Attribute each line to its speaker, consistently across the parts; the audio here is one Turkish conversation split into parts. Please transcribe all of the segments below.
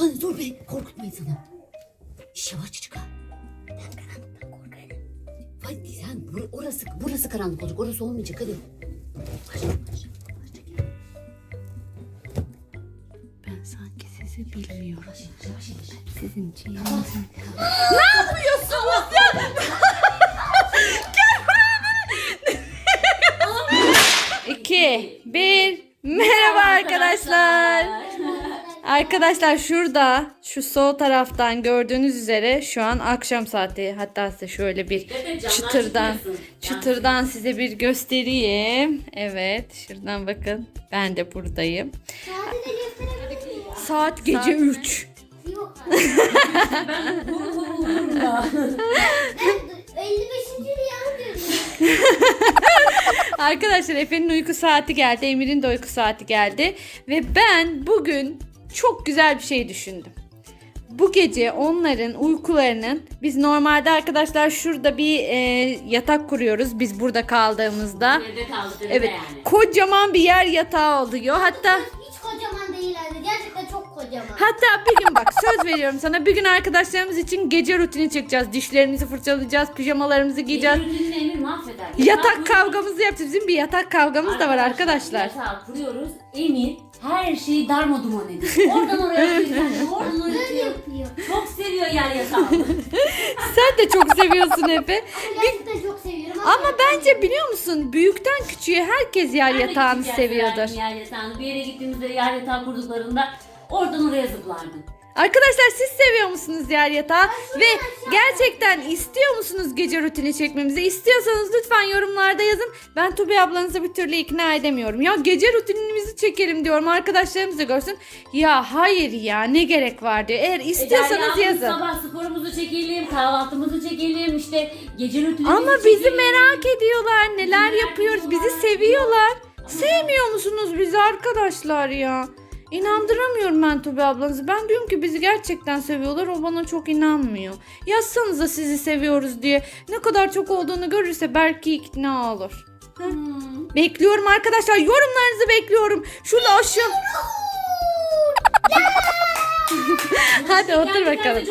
Speaker 1: Hadi dur be korkutma insanı. Şş, yavaş çık ha. Ben karanlıktan korkarım. Hadi sen bur- orası, burası karanlık olacak. Orası olmayacak hadi.
Speaker 2: Ben sanki sizi bilmiyorum.
Speaker 1: Yavaş.
Speaker 2: Sizin için
Speaker 1: Ne
Speaker 2: yapıyorsunuz ya? Arkadaşlar şurada şu sol taraftan gördüğünüz üzere şu an akşam saati. Hatta size şöyle bir çıtırdan çıtırdan size bir göstereyim. Evet şuradan bakın. Ben de buradayım. Saat gece 3.
Speaker 3: Yok. Ben 55. rüyamı görüyorum.
Speaker 2: Arkadaşlar Efe'nin uyku saati geldi. Emir'in de uyku saati geldi. Ve ben bugün çok güzel bir şey düşündüm. Bu gece onların uykularının biz normalde arkadaşlar şurada bir e, yatak kuruyoruz biz burada kaldığımızda.
Speaker 1: Evde
Speaker 2: Evet
Speaker 1: yani.
Speaker 2: kocaman bir yer yatağı oluyor. Hatta
Speaker 3: Hiç kocaman değil. Gerçekten çok kocaman.
Speaker 2: Hatta bir gün bak söz veriyorum sana bir gün arkadaşlarımız için gece rutini çekeceğiz. Dişlerimizi fırçalayacağız, pijamalarımızı giyeceğiz.
Speaker 1: Mahveder.
Speaker 2: Yatak kavgamızı yapacağız. Bizim bir yatak kavgamız da var arkadaşlar.
Speaker 1: Yatağı kuruyoruz. Emir her şeyi darmaduman ediyor. Oradan oraya atıyor. Oradan oraya atıyor.
Speaker 3: yapıyor.
Speaker 1: Çok seviyor yer yatağı.
Speaker 2: Sen de çok seviyorsun Efe.
Speaker 3: Gerçekten çok seviyorum.
Speaker 2: Ama bence biliyor musun büyükten küçüğe herkes yer
Speaker 1: Ben de
Speaker 2: yatağını
Speaker 1: küçükken
Speaker 2: seviyordur.
Speaker 1: severdim Yer yatağını. Bir yere gittiğimizde yer yatağı kurduklarında oradan oraya zıplardım.
Speaker 2: Arkadaşlar siz seviyor musunuz yer yatağı? Ve gerçekten istiyor musunuz gece rutini çekmemizi? İstiyorsanız lütfen yorumlarda yazın. Ben Tubi ablanızı bir türlü ikna edemiyorum. Ya gece rutinimizi çekelim diyorum. Arkadaşlarımız da görsün. Ya hayır ya ne gerek var diyor. Eğer istiyorsanız
Speaker 1: E,
Speaker 2: yazın.
Speaker 1: Sabah sporumuzu çekelim, kahvaltımızı çekelim, işte gece rutinimizi
Speaker 2: Ama bizi
Speaker 1: çekelim.
Speaker 2: merak ediyorlar. Neler
Speaker 1: merak
Speaker 2: yapıyoruz? Bizi
Speaker 1: ediyorlar.
Speaker 2: seviyorlar. Sevmiyor musunuz bizi arkadaşlar ya? İnandıramıyorum ben Tubi ablanızı. Ben diyorum ki bizi gerçekten seviyorlar. O bana çok inanmıyor. Yazsanıza sizi seviyoruz diye. Ne kadar çok olduğunu görürse belki ikna olur.
Speaker 1: Hmm.
Speaker 2: Bekliyorum arkadaşlar. Yorumlarınızı bekliyorum. Şurada aşağı. Hadi otur bakalım.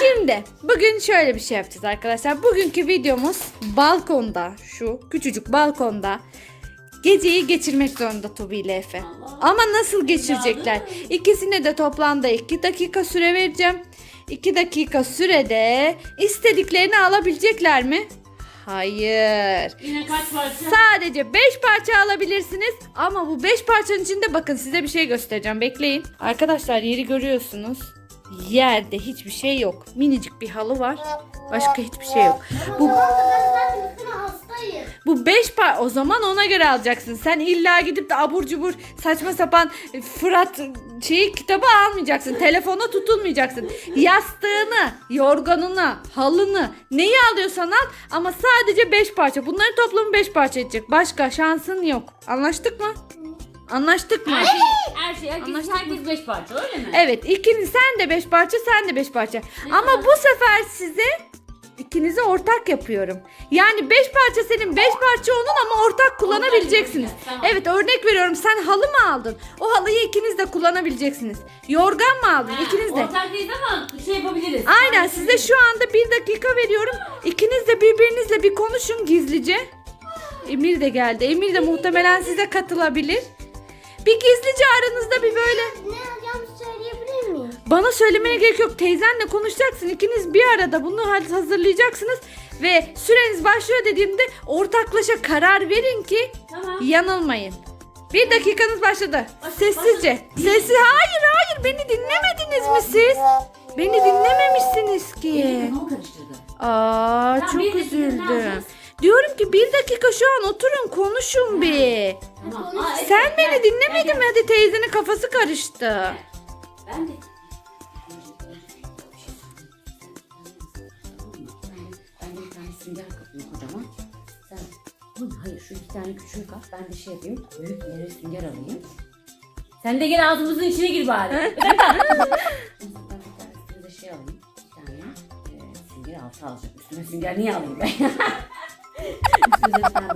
Speaker 2: Şimdi bugün şöyle bir şey yapacağız arkadaşlar. Bugünkü videomuz balkonda şu küçücük balkonda geceyi geçirmek zorunda Tobi ile Efe. Ama nasıl geçirecekler? İkisine de toplamda 2 dakika süre vereceğim. 2 dakika sürede istediklerini alabilecekler mi? Hayır.
Speaker 1: Yine kaç parça?
Speaker 2: Sadece 5 parça alabilirsiniz ama bu 5 parçanın içinde bakın size bir şey göstereceğim. Bekleyin. Arkadaşlar yeri görüyorsunuz. Yerde hiçbir şey yok. Minicik bir halı var. Başka hiçbir şey yok. Bu
Speaker 3: bu arada ben zaten üstüne hastayım.
Speaker 2: bu 5 par o zaman ona göre alacaksın. Sen illa gidip de abur cubur saçma sapan e, Fırat şeyi kitabı almayacaksın. Telefona tutulmayacaksın. Yastığını, yorganını, halını neyi alıyorsan al ama sadece 5 parça. Bunların toplamı 5 parça edecek. Başka şansın yok. Anlaştık mı? Anlaştık mı?
Speaker 1: Her şey, her şey, herkes,
Speaker 2: Anlaştık
Speaker 1: herkes beş parça öyle mi?
Speaker 2: Evet ikiniz sen de 5 parça sen de 5 parça. Ama bu sefer size ikinize ortak yapıyorum. Yani 5 parça senin 5 parça onun ama ortak kullanabileceksiniz.
Speaker 1: Tamam.
Speaker 2: Evet örnek veriyorum sen halı mı aldın? O halıyı ikiniz de kullanabileceksiniz. Yorgan mı aldın?
Speaker 1: Ha,
Speaker 2: İkiniz de.
Speaker 1: Ortak değil ama şey yapabiliriz.
Speaker 2: Aynen size şu anda bir dakika veriyorum. İkiniz de birbirinizle bir konuşun gizlice. Emir de geldi. Emir de muhtemelen size katılabilir. Bir gizlice aranızda bir böyle
Speaker 3: Ne alacağımı söyleyebilir miyim?
Speaker 2: bana söylemene gerek yok. Teyzenle konuşacaksın. İkiniz bir arada bunu hazırlayacaksınız. Ve süreniz başlıyor dediğimde ortaklaşa karar verin ki
Speaker 1: Tamam.
Speaker 2: yanılmayın. Bir dakikanız başladı. Sessizce. Sessiz. Hayır hayır beni dinlemediniz mi siz? Beni dinlememişsiniz ki.
Speaker 1: Emir kafamı karıştırdı.
Speaker 2: Aa çok
Speaker 1: ne
Speaker 2: üzüldüm.
Speaker 1: yapacağız?
Speaker 2: Diyorum ki bir dakika şu an oturun konuşun bir.
Speaker 1: Tamam. Aa, evet,
Speaker 2: Sen beni
Speaker 1: gel,
Speaker 2: dinlemedin mi? Hadi teyzenin kafası karıştı.
Speaker 1: Ben de. Ben de bir tane sünger kapayım kocaman. Sen hayır şu iki tane küçüğü kap. Ben de şey yapayım. Büyük yere sünger alayım. Sen de gel ağzımızın içine gir bari. ben de şey alayım. Bir tane e, sünger altı alacağım. Üstüne sünger niye alayım ben?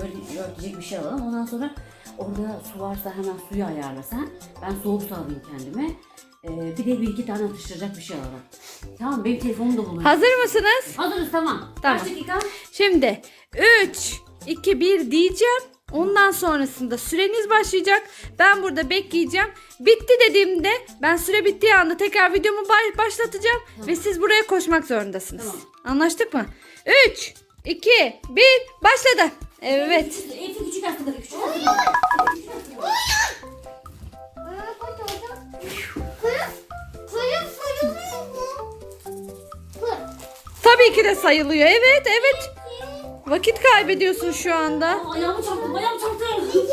Speaker 1: böyle örtecek bir şey alalım. Ondan sonra Orada su varsa hemen suyu ayarla sen. Ben soğuk su alayım kendime. Ee, bir de bir iki tane atıştıracak bir şey alalım. Tamam benim telefonum da bulunur.
Speaker 2: Hazır mısınız?
Speaker 1: Hazırız tamam.
Speaker 2: Tamam.
Speaker 1: Kaç dakika?
Speaker 2: Şimdi 3, 2, 1 diyeceğim. Ondan sonrasında süreniz başlayacak. Ben burada bekleyeceğim. Bitti dediğimde ben süre bittiği anda tekrar videomu ba- başlatacağım. Ve siz buraya koşmak zorundasınız.
Speaker 1: Tamam.
Speaker 2: Anlaştık mı? 3, 2, 1 başladı. Evet.
Speaker 1: Efe küçük hastaları küçük.
Speaker 2: Tabii ki de sayılıyor. Evet evet. Vakit kaybediyorsun şu anda.
Speaker 1: Ayağımı çarptım ayağımı çarptım.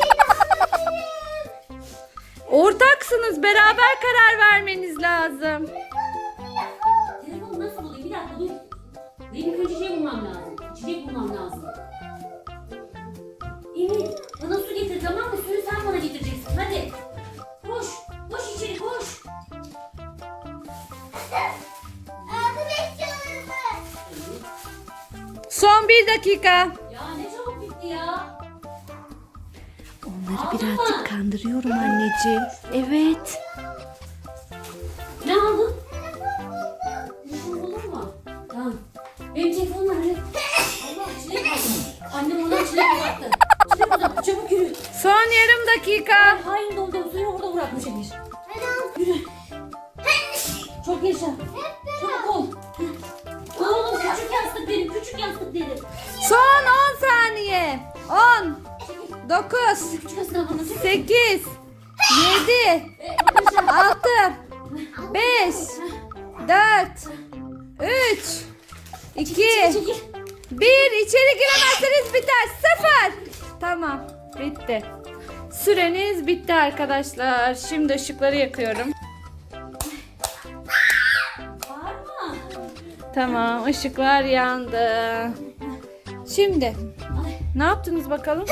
Speaker 2: Ortaksınız. Beraber karar vermeniz lazım. Son bir dakika.
Speaker 1: Ya ne çabuk bitti ya.
Speaker 2: Onları
Speaker 1: Aldın mı?
Speaker 2: kandırıyorum anneciğim. Evet.
Speaker 1: Ne aldın? Telefon olur mu? Tamam. Benim telefonum nerede? Allah çilek. Annem ona çilek. Çilek uzattı. Çabuk yürü.
Speaker 2: Son yarım dakika.
Speaker 1: Hain doldu. Suyu orada bırakmış Emir.
Speaker 3: Hadi al.
Speaker 1: Yürü. Çok yaşa.
Speaker 2: 9,
Speaker 1: Küçük yastık bana çek.
Speaker 2: 8, 7,
Speaker 1: Ee, arkadaşlar.
Speaker 2: 6, 5, 4, 3, 2,
Speaker 1: Çekil.
Speaker 2: 1. İçeri giremezseniz biter. 0. Tamam. Bitti. Süreniz bitti arkadaşlar. Şimdi ışıkları yakıyorum. Tamam ışıklar yandı. Şimdi ne yaptınız bakalım?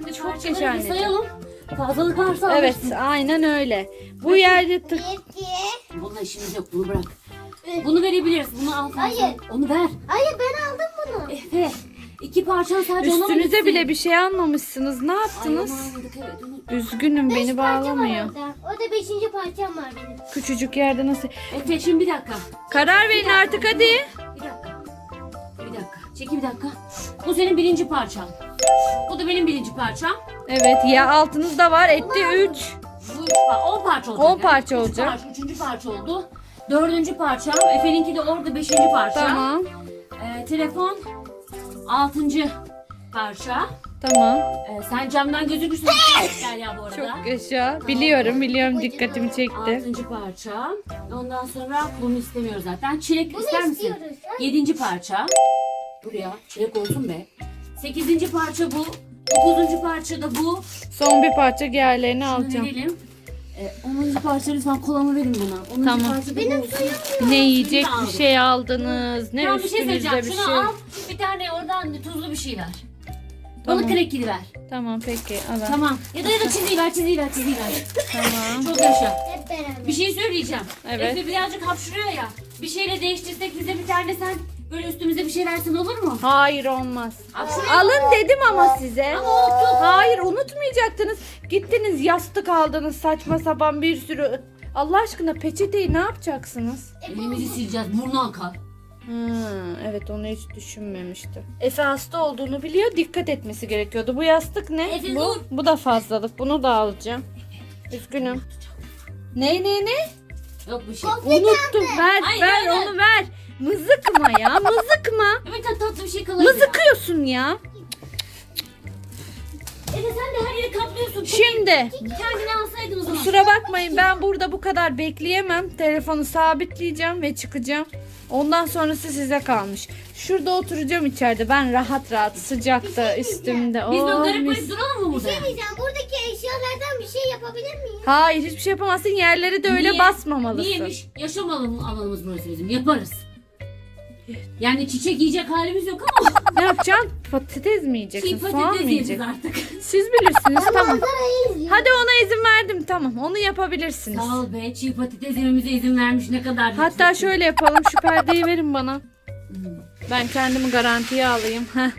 Speaker 1: Şimdi
Speaker 2: Çok
Speaker 1: parçaları
Speaker 2: yaşa
Speaker 1: bir
Speaker 2: anneciğim.
Speaker 1: sayalım. Fazlalık varsa
Speaker 2: Evet
Speaker 1: alırsın.
Speaker 2: aynen öyle. Bu yerde tık.
Speaker 1: Bununla işimiz yok. Bunu bırak. Bunu verebiliriz. Bunu al. sen.
Speaker 3: Hayır.
Speaker 1: Onu ver.
Speaker 3: Hayır ben aldım bunu.
Speaker 1: Efe. İki parçan sadece ona
Speaker 2: Üstünüze bile bir şey almamışsınız. Ne yaptınız?
Speaker 1: evet, onu-
Speaker 2: Üzgünüm
Speaker 3: Beş
Speaker 2: beni
Speaker 3: parça
Speaker 2: bağlamıyor.
Speaker 3: orada. Orada beşinci parçam var benim.
Speaker 2: Küçücük yerde nasıl?
Speaker 1: Efe şimdi bir dakika.
Speaker 2: Karar verin artık hadi.
Speaker 1: Çekil bir dakika. Bu senin birinci parçan. Bu da benim birinci parçam.
Speaker 2: Evet ya altınızda var etti 3.
Speaker 1: Bu üç par- on parça olacak.
Speaker 2: On
Speaker 1: yani.
Speaker 2: parça
Speaker 1: Üç
Speaker 2: olacak.
Speaker 1: Parça, üçüncü parça oldu. Dördüncü parçam. Efe'ninki de orada beşinci parça.
Speaker 2: Tamam.
Speaker 1: Ee, telefon altıncı parça.
Speaker 2: Tamam.
Speaker 1: Ee, sen camdan gözükürsün. Gel ya bu arada.
Speaker 2: Çok yaşa. Biliyorum biliyorum dikkatimi çekti.
Speaker 1: Altıncı parça. Ondan sonra bunu istemiyoruz zaten. Çilek
Speaker 3: Bunu
Speaker 1: ister misin?
Speaker 3: istiyoruz.
Speaker 1: Yedinci parça. Buraya çilek olsun be. Sekizinci parça bu. Dokuzuncu parça da bu.
Speaker 2: Son bir parça diğerlerini alacağım.
Speaker 1: verelim. Ee, onuncu parça lütfen kolamı verin buna. Onuncu
Speaker 2: Tamam.
Speaker 1: parça da bu
Speaker 3: Benim
Speaker 1: olsun.
Speaker 3: suyum
Speaker 2: Ne yiyecek
Speaker 1: Şunu da
Speaker 2: bir şey aldınız. Ne
Speaker 1: Tamam bir şey
Speaker 2: üstünüzde
Speaker 1: söyleyeceğim.
Speaker 2: bir
Speaker 1: Şunu
Speaker 2: şey.
Speaker 1: al. Bir tane oradan tuzlu bir şey ver.
Speaker 2: Tamam.
Speaker 1: Bana krekili ver.
Speaker 2: Tamam peki al. al.
Speaker 1: Tamam. Ya da ya da çiziyi ver, çiziyi ver, çiziyi ver.
Speaker 2: Tamam.
Speaker 1: Çok yaşa.
Speaker 3: Hep beraber.
Speaker 1: Bir şey söyleyeceğim.
Speaker 2: Evet.
Speaker 1: Efe birazcık hapşırıyor ya. Bir şeyle değiştirsek bize bir tane sen böyle üstümüze bir şey versin olur mu?
Speaker 2: Hayır olmaz.
Speaker 1: Hapşırıyor.
Speaker 2: Alın dedim ama size.
Speaker 1: Ama unuttuk.
Speaker 2: Hayır unutmayacaktınız. Gittiniz yastık aldınız saçma sapan bir sürü. Allah aşkına peçeteyi ne yapacaksınız?
Speaker 1: Elimizi sileceğiz. Burnu akar.
Speaker 2: Hmm, evet onu hiç düşünmemiştim. Efe hasta olduğunu biliyor. Dikkat etmesi gerekiyordu. Bu yastık ne?
Speaker 1: Efe,
Speaker 2: bu,
Speaker 1: dur.
Speaker 2: bu da fazlalık. Bunu da alacağım. Üzgünüm. Ne ne ne?
Speaker 1: Yok bir şey.
Speaker 2: Unuttum. Ver
Speaker 1: Hayır,
Speaker 2: ver
Speaker 1: hayır.
Speaker 2: onu ver. Mızıkma ya mızıkma.
Speaker 1: Evet tatlı, tatlı bir şey kalır.
Speaker 2: Mızıkıyorsun ya.
Speaker 1: Efe sen de her yeri kaplıyorsun.
Speaker 2: Şimdi
Speaker 1: Kendini alsaydın o zaman.
Speaker 2: kusura bakmayın ben burada bu kadar bekleyemem. Telefonu sabitleyeceğim ve çıkacağım. Ondan sonrası size kalmış. Şurada oturacağım içeride. Ben rahat rahat sıcakta üstümde.
Speaker 1: Biz böyle
Speaker 2: Oh,
Speaker 1: garip
Speaker 2: mis.
Speaker 1: garip duralım mı burada?
Speaker 3: Bir şey diyeceğim. Buradaki eşyalardan bir şey yapabilir miyim?
Speaker 2: Hayır hiçbir şey yapamazsın. Yerleri de öyle
Speaker 1: Niye?
Speaker 2: basmamalısın.
Speaker 1: Niyemiş? Yaşam alanı- alanımız burası bizim. Yaparız. Yani çiçek yiyecek halimiz yok ama
Speaker 2: Ne yapacaksın? Patates mi yiyeceksin?
Speaker 1: çiğ
Speaker 2: Soğan
Speaker 1: patates
Speaker 2: mı
Speaker 1: yiyeceğiz
Speaker 2: yiyeceksin?
Speaker 1: artık.
Speaker 2: Siz bilirsiniz tamam. Hadi ona izin verdim tamam. Onu yapabilirsiniz.
Speaker 1: Sağ ol be çiğ patates yememize izin vermiş ne kadar.
Speaker 2: Hatta
Speaker 1: lütfettin.
Speaker 2: şöyle yapalım. Şu perdeyi verin bana. Ben kendimi garantiye alayım. Heh.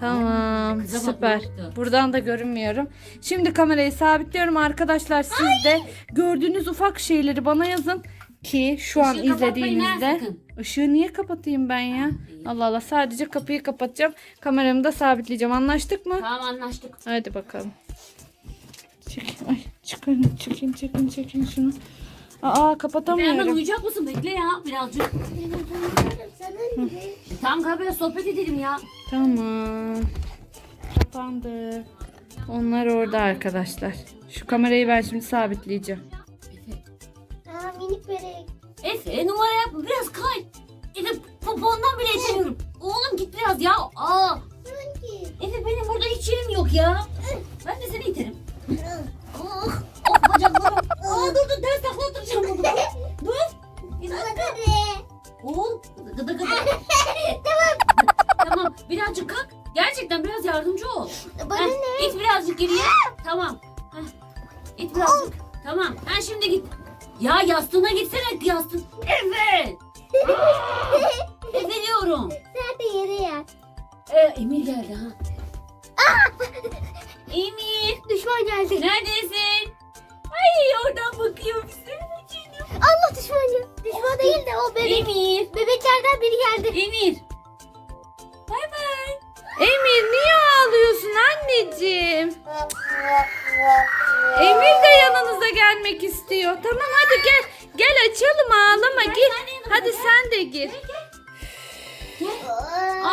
Speaker 2: Tamam
Speaker 1: Kıza bak,
Speaker 2: süper.
Speaker 1: yaptı?
Speaker 2: Buradan da görünmüyorum. Şimdi kamerayı sabitliyorum arkadaşlar. Siz de gördüğünüz ufak şeyleri bana yazın ki şu an
Speaker 1: Işığı kapatmayın ha,
Speaker 2: izlediğinizde.
Speaker 1: sakın.
Speaker 2: Işığı niye kapatayım ben ya? Allah Allah sadece kapıyı kapatacağım. Kameramı da sabitleyeceğim. Anlaştık mı?
Speaker 1: Tamam anlaştık.
Speaker 2: Hadi bakalım. Çekin. Ay çıkın çekin çekin çekin şunu. Aa
Speaker 1: Hemen
Speaker 2: kapatamıyorum.
Speaker 1: uyuyacak mısın? Bekle ya birazcık. E, Tamam kahve sohbet edelim ya.
Speaker 2: Tamam. Kapandı. Onlar orada arkadaşlar. Şu kamerayı ben şimdi sabitleyeceğim.
Speaker 3: Minik bebek.
Speaker 1: Efe numara yapma biraz kay. Efe popondan bile itemiyorum. Oğlum git biraz ya. Aa.
Speaker 3: Hangi?
Speaker 1: Efe benim burada hiç yerim yok ya. Ben de seni iterim. Ah, ah bacaklarım. Aa dur dur ders takla oturacağım burada. Dur. Dakika. Oğul. Gıdı gıdı. tamam. Tamam birazcık kalk. Gerçekten biraz yardımcı ol.
Speaker 3: Bana
Speaker 1: Heh,
Speaker 3: ne?
Speaker 1: İt birazcık geriye. Tamam. Heh, İt birazcık. Tamam. Ha şimdi git. Ya yastığına gitsene yastığın. Evet.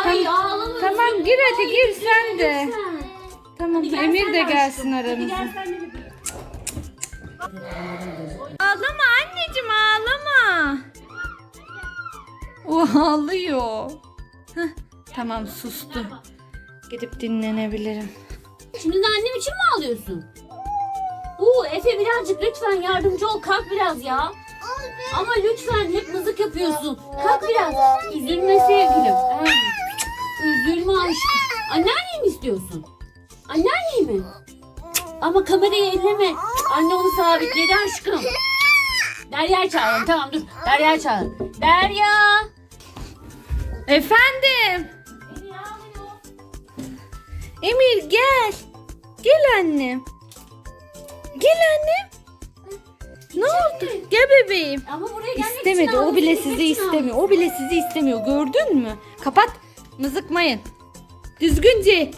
Speaker 1: Ay
Speaker 2: ağlama. Tamam gir hadi
Speaker 1: Ay,
Speaker 2: gir sen de. Tamam
Speaker 1: Hadi gel
Speaker 2: Emir
Speaker 1: sen
Speaker 2: de gelsin aramıza. Ağlama anneciğim ağlama. O ağlıyor. Heh, tamam sustu. Gidip dinlenebilirim.
Speaker 1: Şimdi de annem için mi ağlıyorsun? Oo Efe birazcık lütfen yardımcı ol. Kalk biraz ya. Ama lütfen hep mızık yapıyorsun. Kalk biraz. Üzülme sevgilim. Ay, Üzülme aşkım. Anneanneyi mi istiyorsun? Anneanneyi mi? Ama kamerayı elleme. Anne onu sabitledi aşkım. Derya çağırın. Tamam dur. Derya çağırın. Derya.
Speaker 2: Efendim. Emir gel. Gel annem. Gel annem. Ne oldu? Gel bebeğim.
Speaker 1: Ama buraya gelmek için
Speaker 2: İstemedi. O
Speaker 1: ağladı,
Speaker 2: bile sizi
Speaker 1: için
Speaker 2: istemiyor. O bile sizi istemiyor. Gördün mü? Kapat. Mızıkmayın. Düzgünce.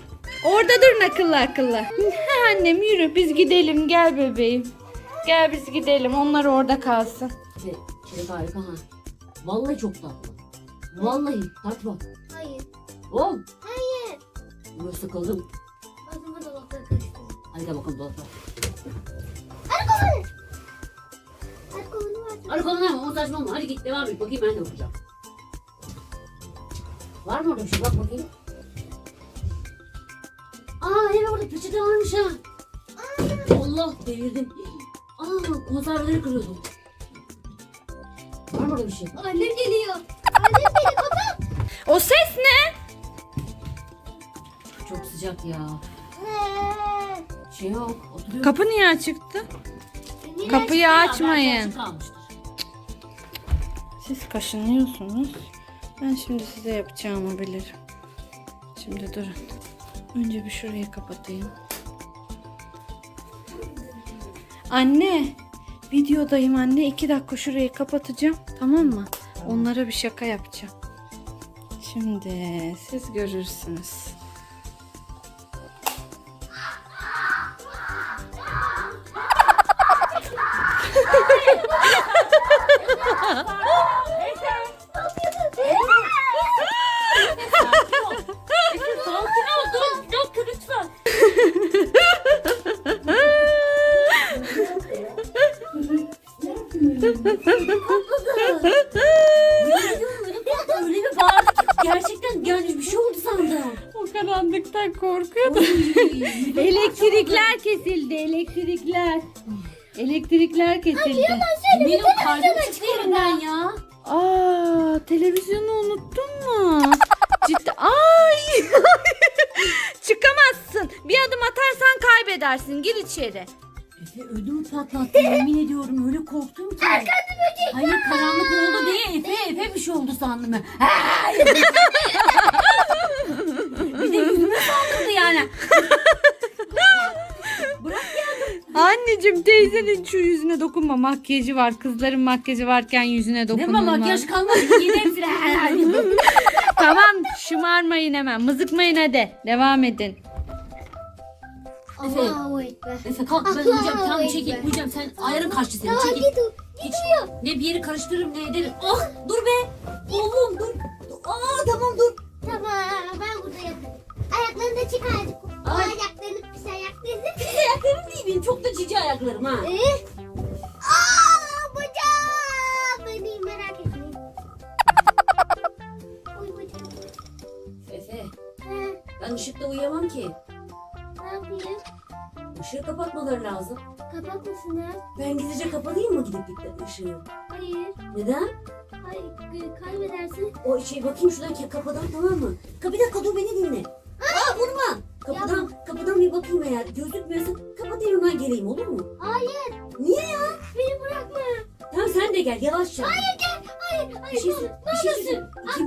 Speaker 2: Orada durun akıllı akıllı. Annem yürü biz gidelim. Gel bebeğim. Gel biz gidelim. Onlar orada kalsın.
Speaker 1: Şey, Çilek harika ha. Vallahi çok tatlı. Vallahi tat bak.
Speaker 3: Hayır.
Speaker 1: Oğlum.
Speaker 3: Hayır.
Speaker 1: Böyle sıkıldım.
Speaker 3: Ağzıma dolapları karıştırdım.
Speaker 1: Hadi gel bakalım dolapta.
Speaker 3: Arı kovanı. Arı kovanı var.
Speaker 1: Hadi koluna ama o saçmalama. Hadi git devam et. Bakayım ben de bakacağım. Var mı orada bir şey? Bak bakayım. Aa evet orada peçete varmış ha. Allah devirdim. Aa konserveleri kırıyordum. Var mı orada bir şey?
Speaker 3: Annem geliyor. Annem geliyor. Kapat.
Speaker 2: O ses ne?
Speaker 1: Çok sıcak ya. Şey yok. Oturuyor.
Speaker 2: Kapı niye açıktı?
Speaker 3: Nilay
Speaker 2: Kapıyı açmayın. Siz kaşınıyorsunuz. Ben şimdi size yapacağımı bilirim. Şimdi durun. Önce bir şurayı kapatayım. Anne. Videodayım anne. iki dakika şurayı kapatacağım. Tamam mı? Onlara bir şaka yapacağım. Şimdi siz görürsünüz.
Speaker 1: Öyle bir bağırdı ki gerçekten yani bir şey oldu sandım.
Speaker 2: O karanlıktan korkuyordum. Elektrikler kesildi. Elektrikler. Elektrikler kesildi.
Speaker 1: Benim kalbim çıktı yerinden ya.
Speaker 2: Aa, televizyonu unuttun mu? Ciddi. Ay. Çıkamazsın. Bir adım atarsan kaybedersin. Gir içeri.
Speaker 1: Efe ödüm patlattı yemin ediyorum öyle korktum ki. Arkanda böcek Hayır karanlık oldu diye Efe Efe bir şey oldu sandım ben. Aa! bir de yüzüme saldırdı yani. Bırak ya.
Speaker 2: Anneciğim teyzenin şu yüzüne dokunma. Makyajı var. Kızların makyajı varken yüzüne dokunma.
Speaker 1: Ne makyaj kalmadı yine hepsine.
Speaker 2: Tamam şımarmayın hemen. Mızıkmayın hadi. Devam edin.
Speaker 1: Efe.
Speaker 3: Allahu Ekber.
Speaker 1: Efe kalk ben uyuyacağım. Tamam çekil uyuyacağım. Sen ayarın kaçtı senin.
Speaker 3: Tamam
Speaker 1: Çekil.
Speaker 3: git.
Speaker 1: Hiç ne bir yeri karıştırırım ne ederim. Ah dur be. Oğlum dur. Aa tamam dur.
Speaker 3: Tamam ben burada yatarım. Ayaklarını da çıkardık. O
Speaker 1: Ay.
Speaker 3: ayaklarını pis ayaklarını.
Speaker 1: Pis ayaklarım değil benim. Çok da cici ayaklarım ha.
Speaker 3: Ee? Aa bacağım. Beni merak etmeyin. Bacağım.
Speaker 1: Efe
Speaker 3: He,
Speaker 1: ben ışıkta uyuyamam ki.
Speaker 3: Ne?
Speaker 1: Işığı kapatmaları lazım.
Speaker 3: Kapatmasınlar.
Speaker 1: Ben gizlice kapatayım mı gidip gidip ışığı?
Speaker 3: Hayır.
Speaker 1: Neden?
Speaker 3: Hayır. Kaybedersin.
Speaker 1: O şey bakayım şuradan kapıdan tamam mı? Kapı bir dakika dur beni dinle. Aa vurma. Kapıdan, kapıdan bir bakayım eğer gözükmüyorsa kapatayım hemen geleyim olur mu?
Speaker 3: Hayır.
Speaker 1: Niye ya?
Speaker 3: Beni bırakma.
Speaker 1: Tamam sen de gel yavaşça.
Speaker 3: Hayır gel. Hayır.
Speaker 1: Bir
Speaker 3: Hayır.
Speaker 1: şey,
Speaker 3: ne, ne
Speaker 1: bir şey
Speaker 3: olursun.
Speaker 1: söyleyeceğim. Kim?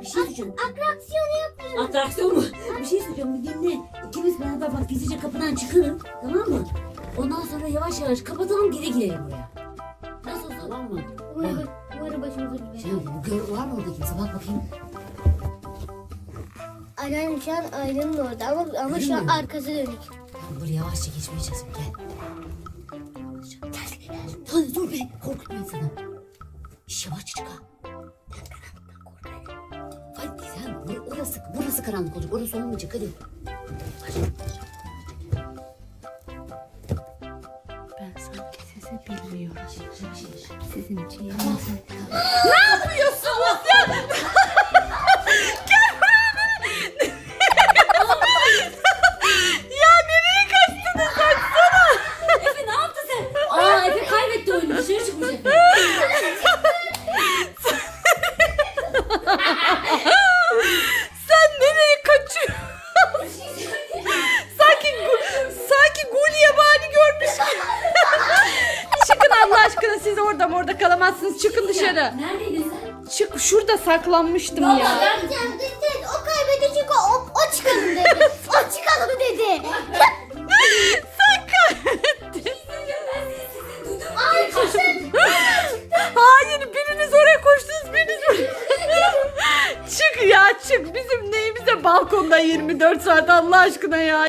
Speaker 1: Bir şey söyleyeceğim.
Speaker 3: atraksiyonu yapmıyorum.
Speaker 1: Atraksiyon mu? Bir şey söyleyeceğim bir dinle. İkimiz beraber bak gizlice kapıdan çıkalım tamam mı? Ondan sonra yavaş yavaş kapatalım geri girelim buraya. Nasıl tamam mı?
Speaker 3: Umarım, umarım başımıza bela.
Speaker 1: Şimdi gör var mı orada kimse bak bakayım.
Speaker 3: Aynen şu an ayranın orada ama, ama şu an arkası dönük.
Speaker 1: Tamam böyle yavaşça geçmeye çalışalım gel. Gel gel. Dur be korkutma insanı. İş yavaş çık ha. Sen bur- orası, burası karanlık olacak orası olmayacak hadi.
Speaker 2: Ben sanki sizi bilmiyorum. Sizin için
Speaker 1: Ne
Speaker 2: orada kalamazsınız. Çıkın dışarı.
Speaker 1: Neredeydin sen?
Speaker 2: Çık şurada saklanmıştım ya.
Speaker 3: Yapacağım dedi. O kaybetti çünkü o, o çıkalım dedi. o çıkalım dedi.
Speaker 2: Sen.
Speaker 3: Ay çıksın.
Speaker 2: Hayır biriniz oraya koştunuz biriniz oraya. çık ya çık. Bizim neyimize balkonda 24 saat Allah aşkına ya.